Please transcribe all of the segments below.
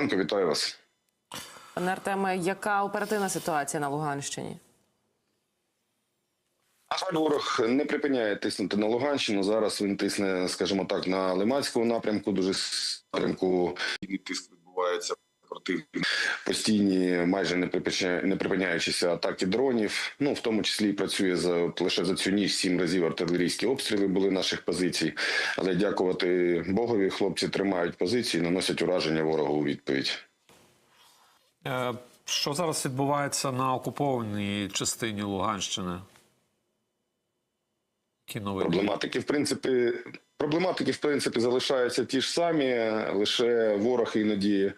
Вітаю вас. Пане Артеме, яка оперативна ситуація на Луганщині? На жаль, ворог не припиняє тиснути на Луганщину. Зараз він тисне, скажімо так, на Лиманському напрямку. Дуже напрямку і тиск відбувається противник. Постійні, майже не припиняючи- не припиняючися атаки дронів. Ну в тому числі і працює за лише за цю ніч сім разів артилерійські обстріли були наших позицій. Але дякувати Богові, хлопці тримають позиції, наносять ураження ворогу у відповідь. Е, Що зараз відбувається на окупованій частині Луганщини? Проблематики, в принципі, проблематики, в принципі, залишаються ті ж самі. Лише ворог іноді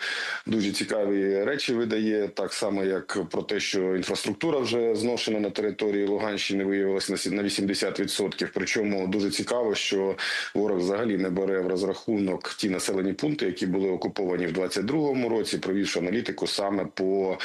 дуже цікаві речі видає, так само як про те, що інфраструктура вже зношена на території Луганщини, виявилася на сі- на 80%. Причому дуже цікаво, що ворог взагалі не бере в розрахунок ті населені пункти, які були окуповані в 22-му році, провівши аналітику саме по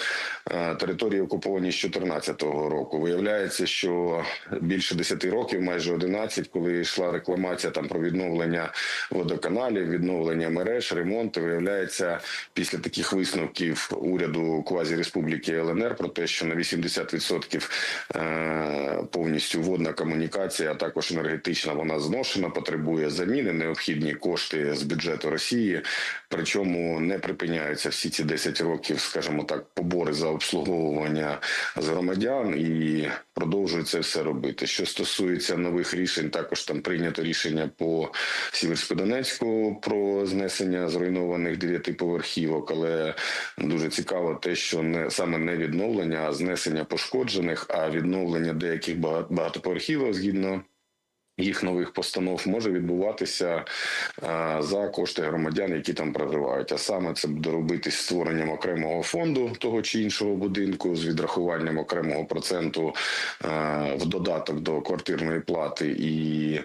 е, території окупованій з 14-го року. Виявляється, що більше 10 років, майже 11, коли йшла рекламація там про відновлення водоканалів, відновлення мереж, ремонти, виявляється, після таких висновків уряду квазі-республіки ЛНР про те, що на 80% е, повністю водна комунікація, а також енергетична, вона зношена, потребує заміни, необхідні кошти з бюджету Росії. Причому не припиняються всі ці 10 років, скажімо так, побори за обслуговування з громадян і продовжують це все робити. Що стосується нових рішень, також там прийнято рішення по Сіверсько-Донецьку про знесення зруйнованих дев'ятиповерхівок, але дуже цікаво те, що не саме не відновлення, а знесення пошкоджених, а відновлення деяких багатоповерхівок згідно їх нових постанов може відбуватися е, за кошти громадян, які там проживають. А саме це буде робитись створенням окремого фонду того чи іншого будинку з відрахуванням окремого проценту е, в додаток до квартирної плати і.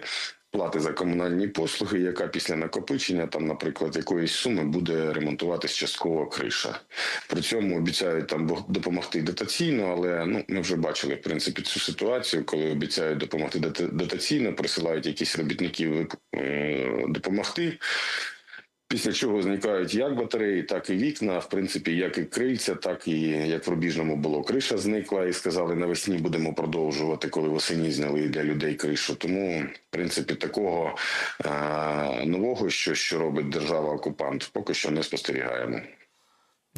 Плати за комунальні послуги, яка після накопичення, там, наприклад, якоїсь суми буде ремонтуватись частково криша. При цьому обіцяють там допомогти дотаційно, але ну ми вже бачили в принципі цю ситуацію, коли обіцяють допомогти дота- дотаційно, присилають якісь робітників допомогти. Після чого зникають як батареї, так і вікна. В принципі, як і крильця, так і як в рубіжному було криша зникла, і сказали навесні будемо продовжувати, коли восені зняли для людей кришу. Тому, в принципі, такого е- нового, що, що робить держава окупант, поки що не спостерігаємо.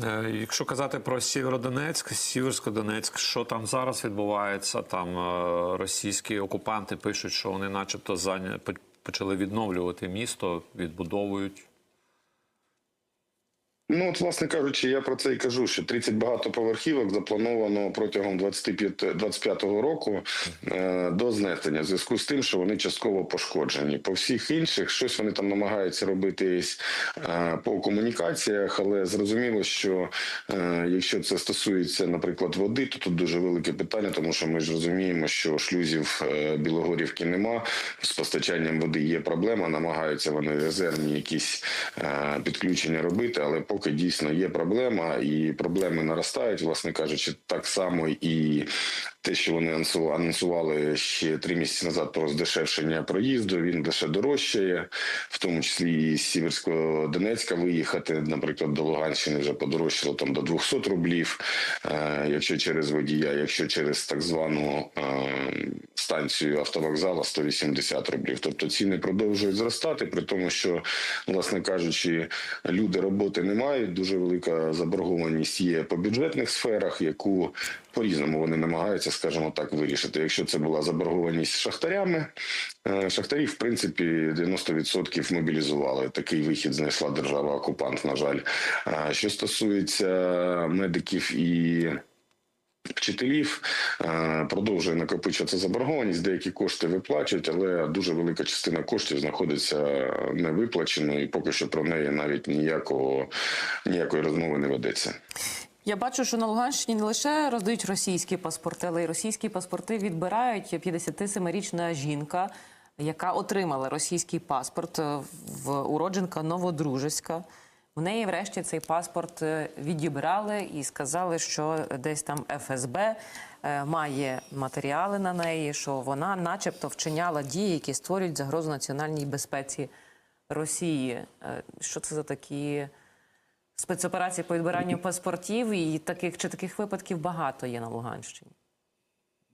Е, Якщо казати про Сєвєродонецьк, Сіверсько-Донецьк, що там зараз відбувається? Там е, російські окупанти пишуть, що вони, начебто, почали відновлювати місто, відбудовують. Ну, от, власне кажучи, я про це і кажу, що 30 багатоповерхівок заплановано протягом 25 25-го року е, до знесення, в зв'язку з тим, що вони частково пошкоджені. По всіх інших щось вони там намагаються робити е, по комунікаціях, але зрозуміло, що е, якщо це стосується, наприклад, води, то тут дуже велике питання, тому що ми ж розуміємо, що шлюзів е, Білогорівки нема, з постачанням води є проблема, намагаються вони резервні якісь е, підключення робити, але поки дійсно є проблема, і проблеми наростають, власне кажучи, так само і те, що вони анонсували ще три місяці назад про здешевшення проїзду, він лише дорожчає, в тому числі і з Сіверського Донецька виїхати, наприклад, до Луганщини вже подорожчало там до 200 рублів, е, якщо через водія, якщо через так звану е, станцію автовокзала 180 рублів. Тобто ціни продовжують зростати, при тому, що, власне кажучи, люди роботи не мають. Дуже велика заборгованість є по бюджетних сферах, яку по-різному вони намагаються, скажімо так, вирішити. Якщо це була заборгованість шахтарями, е, шахтарів, в принципі, 90% мобілізували. Такий вихід знайшла держава окупант. На жаль, що стосується медиків і вчителів е, продовжує накопичуватися заборгованість. Деякі кошти виплачують, але дуже велика частина коштів знаходиться невиплаченою, і поки що про неї навіть ніякого ніякої розмови не ведеться. Я бачу, що на Луганщині не лише роздають російські паспорти, але й російські паспорти відбирають 57-річна жінка, яка отримала російський паспорт е, в уродженка Новодружеська. У неї, врешті, цей паспорт е, відібрали і сказали, що десь там ФСБ е, має матеріали на неї, що вона, начебто, вчиняла дії, які створюють загрозу національній безпеці Росії. Що це за такі спецоперацій по відбиранню паспортів, і таких чи таких випадків багато є на Луганщині.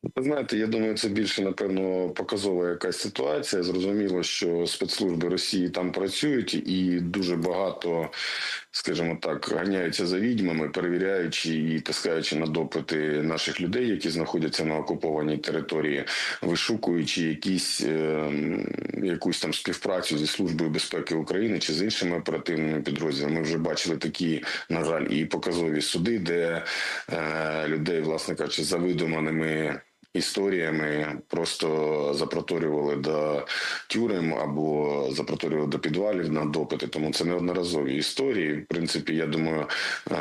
Ви знаєте, я думаю, це більше напевно показова якась ситуація. Зрозуміло, що спецслужби Росії там працюють, і дуже багато, скажімо так, ганяються за відьмами, перевіряючи і таскаючи на допити наших людей, які знаходяться на окупованій території, вишукуючи якісь е, якусь там співпрацю зі службою безпеки України чи з іншими оперативними підрозділами. Ми вже бачили такі, на жаль, і показові суди, де е, людей, власне кажучи, за видуманими історіями просто запроторювали до тюрем або запроторювали до підвалів на допити. Тому це неодноразові історії. В принципі, я думаю, е,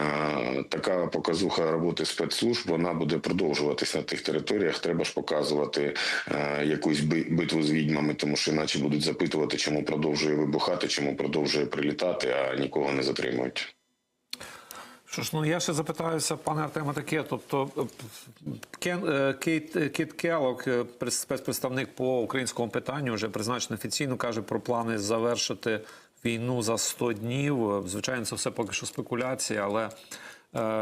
така показуха роботи спецслужб вона буде продовжуватись на тих територіях. Треба ж показувати е, якусь би- битву з відьмами, тому що іначе будуть запитувати, чому продовжує вибухати, чому продовжує прилітати, а нікого не затримують. Що ж, ну я ще запитаюся, пане Артема, таке. Тобто е, Кен, е, Кейт, е, Кіт прес- спецпредставник по українському питанню, вже призначений офіційно, каже про плани завершити війну за 100 днів. Звичайно, це все поки що спекуляції, але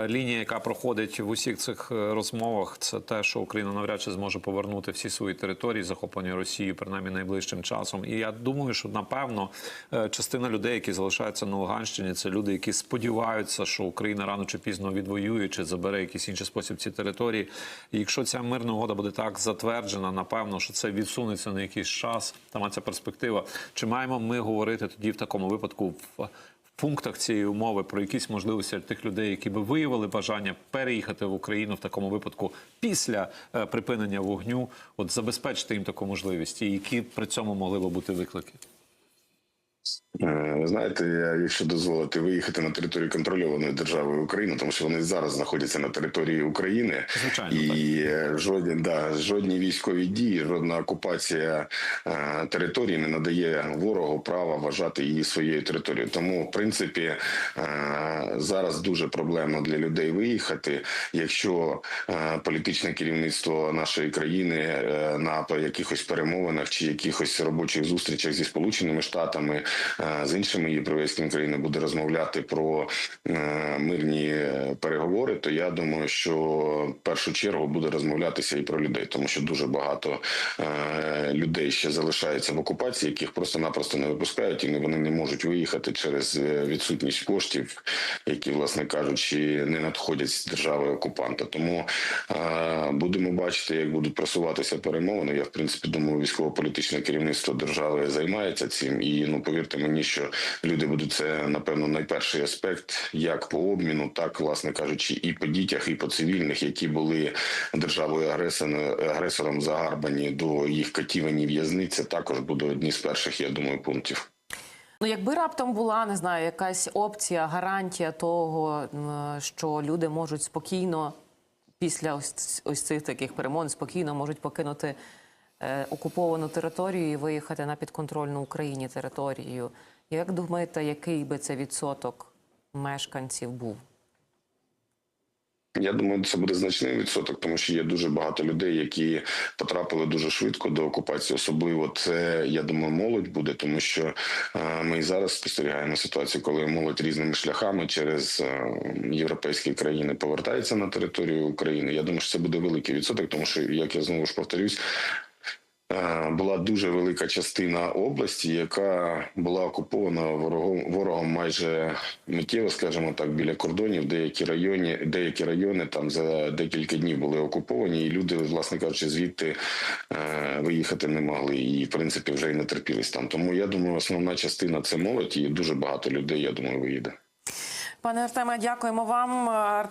лінія, яка проходить в усіх цих е, розмовах, це те, що Україна навряд чи зможе повернути всі свої території, захоплені Росією, принаймні найближчим часом. І я думаю, що напевно е, частина людей, які залишаються на Луганщині, це люди, які сподіваються, що Україна рано чи пізно відвоює чи забере якийсь інший спосіб ці території. І якщо ця мирна угода буде так затверджена, напевно, що це відсунеться на якийсь час. Там ця перспектива. Чи маємо ми говорити тоді в такому випадку в пунктах цієї умови про якісь можливості тих людей, які би виявили бажання переїхати в Україну в такому випадку після е, припинення вогню, от забезпечити їм таку можливість, і які при цьому могли би бути виклики? Е, Ви знаєте, я, якщо дозволити виїхати на територію контрольованої держави України, тому що вони зараз знаходяться на території України, Звичайно, і е, жодні да жодні військові дії, жодна окупація е, території не надає ворогу права вважати її своєю територією. Тому, в принципі, е, зараз дуже проблемно для людей виїхати, якщо е, політичне керівництво нашої країни е, на якихось перемовинах чи якихось робочих зустрічах зі сполученими штатами е, з іншими європейськими країнами буде розмовляти про е, мирні е, переговори, то я думаю, що в першу чергу буде розмовлятися і про людей, тому що дуже багато е, людей ще залишаються в окупації, яких просто-напросто не випускають, і вони не можуть виїхати через відсутність коштів, які, власне кажучи, не надходять з держави окупанта. Тому будемо бачити, як будуть просуватися перемовини. Я в принципі думаю, військово-політичне керівництво держави займається цим, і ну повірте мені, що люди будуть це напевно найперший аспект, як по обміну, так власне кажучи, і по дітях, і по цивільних, які були державою агресором, загарбані до їх катівені в'язниць. Це також буде одні з перших, я думаю, пунктів. Ну, якби раптом була не знаю, якась опція, гарантія того, що люди можуть спокійно після ось, ось цих таких перемовин спокійно можуть покинути окуповану територію і виїхати на підконтрольну Україні територію. Як думаєте, який би це відсоток мешканців був? Я думаю, це буде значний відсоток, тому що є дуже багато людей, які потрапили дуже швидко до окупації. Особливо це я думаю, молодь буде, тому що е, ми і зараз спостерігаємо ситуацію, коли молодь різними шляхами через е, європейські країни повертається на територію України. Я думаю, що це буде великий відсоток, тому що як я знову ж повторюсь. Е, Була дуже велика частина області, яка була окупована ворогом ворогом майже миттєво, скажімо так, біля кордонів. Деякі райони, деякі райони там за декілька днів були окуповані, і люди, власне кажучи, звідти е, виїхати не могли. І в принципі вже й не терпілись там. Тому я думаю, основна частина це молодь, і дуже багато людей. Я думаю, виїде. Пане Артеме, дякуємо вам.